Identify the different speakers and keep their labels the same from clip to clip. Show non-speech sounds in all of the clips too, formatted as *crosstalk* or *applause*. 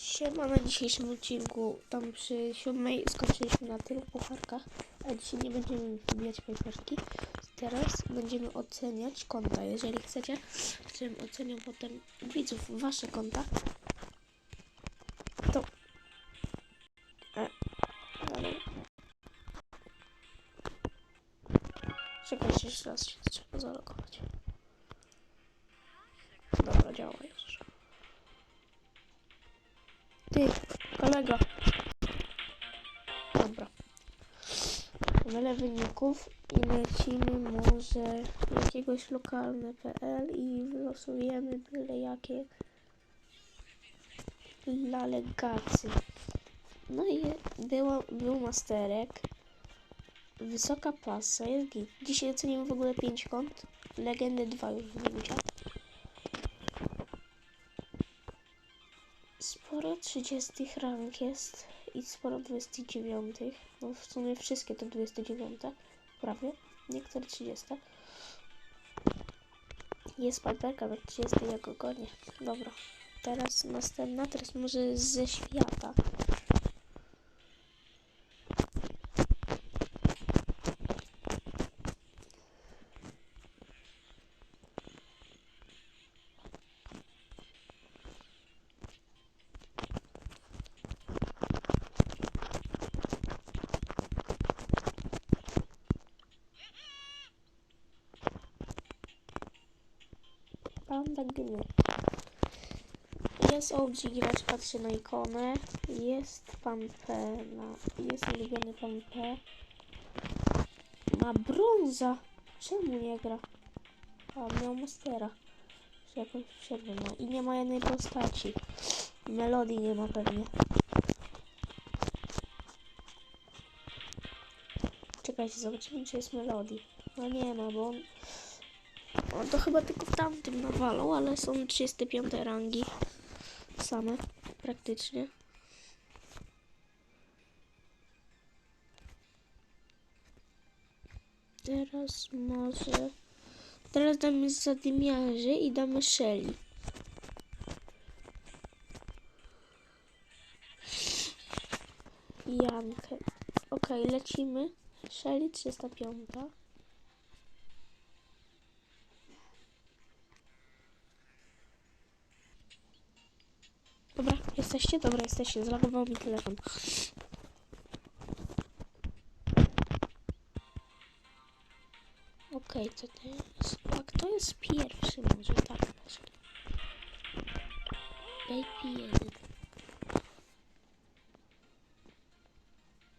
Speaker 1: Siema na dzisiejszym odcinku. Tam przy siódmej skończyliśmy na tylu pucharkach, a dzisiaj nie będziemy wbijać paperki. Teraz będziemy oceniać konta. Jeżeli chcecie, żebym oceniał potem widzów wasze konta, to... E, ale... Czekajcie, jeszcze raz się trzeba zalogować. Dobra, działa już. Ty, kolego. Dobra. Wiele wyników i lecimy może jakiegoś lokalne.pl i wylosujemy byle jakie dla legacy. No i było, był masterek. Wysoka pasa, jest git. Dzisiaj ocenimy w ogóle 5 kont. Legendy 2 już wyjdzie. Sporo 30 rank jest i sporo 29. No w sumie wszystkie to 29. Prawie. Niektóre 30. Jest piperka do 30 jako gonie. Dobra. Teraz następna, teraz może ze świata. Panda gny. Jest OG gracz, patrzę na ikonę. Jest pan P. Na, jest ulubiony pan P. Ma brąza. Czemu nie gra? A miał mastera. Czy jakąś przerwę ma. I nie ma jednej postaci. Melodii nie ma pewnie. Czekajcie, zobaczymy czy jest melodii. No nie ma, bo on on to chyba tylko w tamtym nawalał, ale są 35 rangi. Same, praktycznie. Teraz może... Teraz damy zadymiarzy i damy Shelly. Jankę. Okej, lecimy. Shelly 305. Dobra, jesteście? Dobra, jesteście. Zlagował mi telefon. Okej, co to jest? A kto jest pierwszy? Może tak. Baby 1.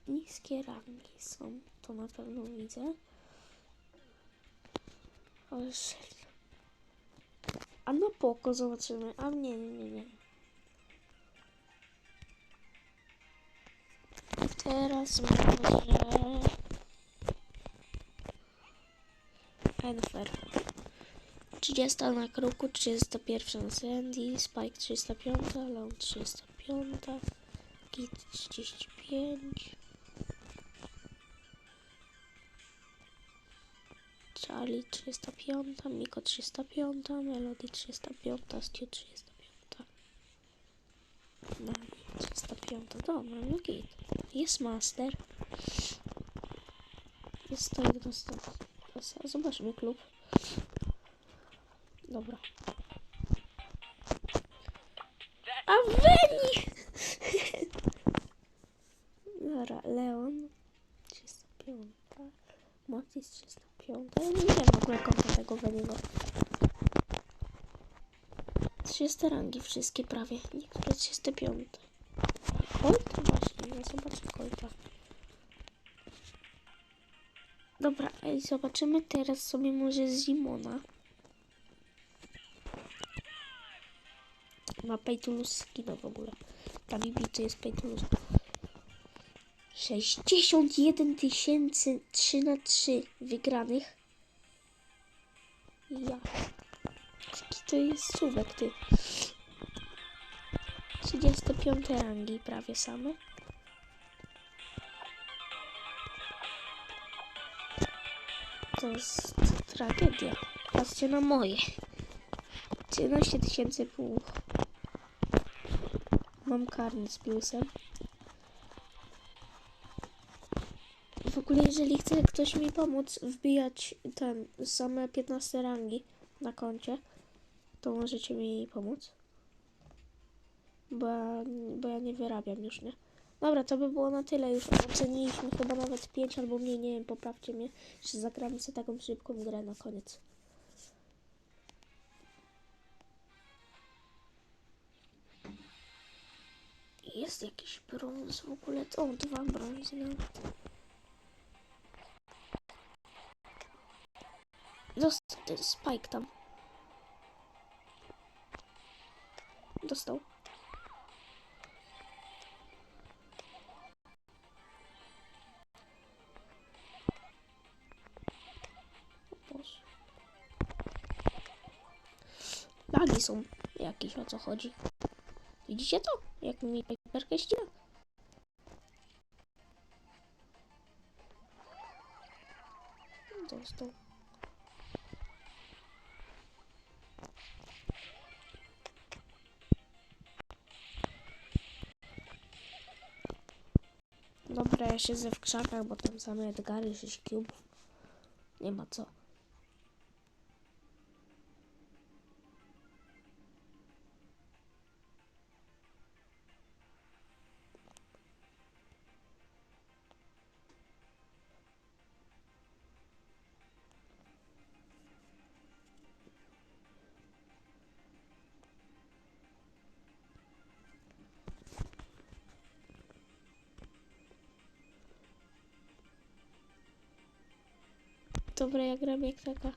Speaker 1: Niskie rangi są. To na pewno widzę. Ale serio. A na poko zobaczymy. A nie, nie, nie, nie. Teraz może... Enfer. 30 na kruku, 31 na Sandy, Spike 305, Leon 305, Kit 35, Charlie 305, Miko 305, Melody 305, Stu 305. No, 305, dobra, no git. Jest master. Jest to jedno z tych. Zobaczmy klub. Dobra. A Veni! *laughs* Dobra, Leon 305. Mortis 305. Ja nie wiem w ogóle konta tego Veniego. 300 rangi wszystkie prawie. Niektóre 305. Colt? Właśnie, no zobaczmy Colta. Dobra, ej, zobaczymy teraz sobie może Zimona. Ma Paytulus skina w ogóle. Ta Bibi to jest Paytulus. 61 tysięcy 3 na 3 wygranych. Ja. Jaki to jest suwek, ty. 35 rangi prawie same. To jest tragedia. Patrzcie na moje. 13 tysięcy pół. Mam karnet z plusem. W ogóle, jeżeli chce ktoś mi pomóc wbijać ten same 15 rangi na koncie, to możecie mi pomóc. Bo ja, bo ja nie wyrabiam już, nie? Dobra, to by było na tyle. Już oceniliśmy chyba nawet 5 albo mniej, nie wiem, poprawcie mnie, że zagramy sobie taką szybką grę na koniec. Jest jakiś brąz w ogóle. O, dwa brązy nawet. Dostał ten Spike tam. Dostał. Lagi są jakieś, o co chodzi. Widzicie to? Jak mi Piperkę ścina? Dostał. Dobra, ja siedzę w krzakach, bo tam same Edgary, 6 cubów. Nie ma co. Dobra, ja gram jak taka.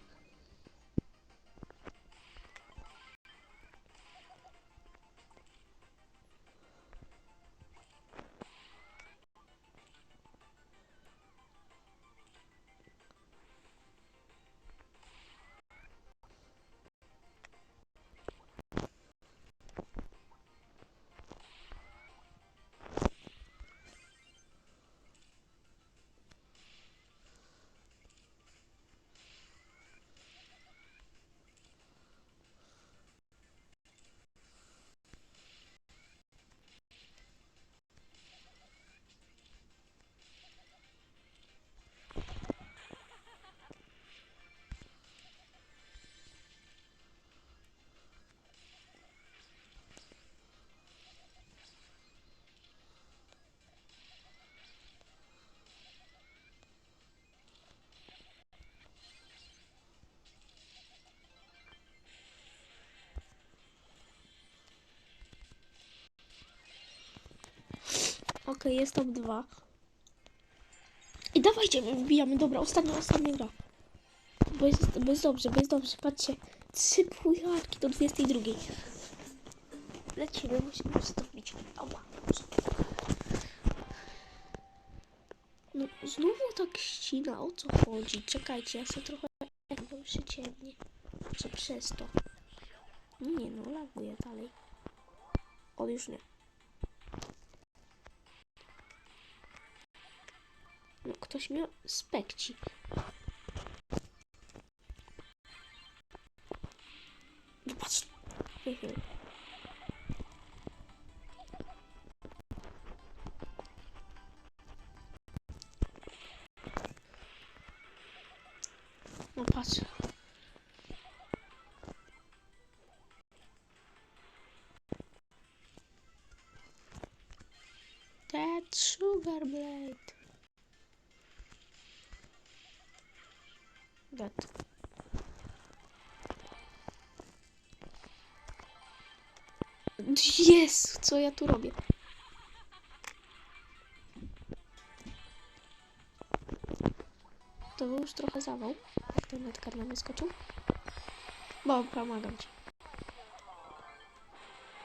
Speaker 1: Okej, jest top 2. I dawajcie, wbijamy. Dobra, ostatnia, ostatnia gra. Bo jest, bo jest dobrze, bo jest dobrze. Patrzcie, trzy pujarki do 22. Lecimy, musimy wbić. Oba. No, znowu tak ścina, o co chodzi? Czekajcie, ja sobie trochę to przyciemnię. Czy przez to? Nie no, laguje dalej. O, już nie. Ktoś miał spekci. No patrz. No patrz. That sugar blade. That. Jest! Co ja tu robię? To był już trochę zawał, jak ten Edgar na mnie skoczył. Bo pomagam ci.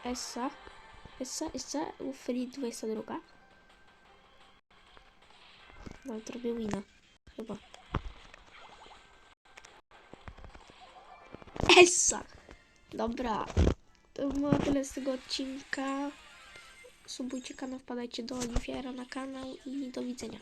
Speaker 1: Essa. Essa, Essa, free 22. No, zrobię wina. Chyba. Essa! Dobra. To było tyle z tego odcinka. Subujcie kanał, wpadajcie do Oliwiera na kanał i do widzenia.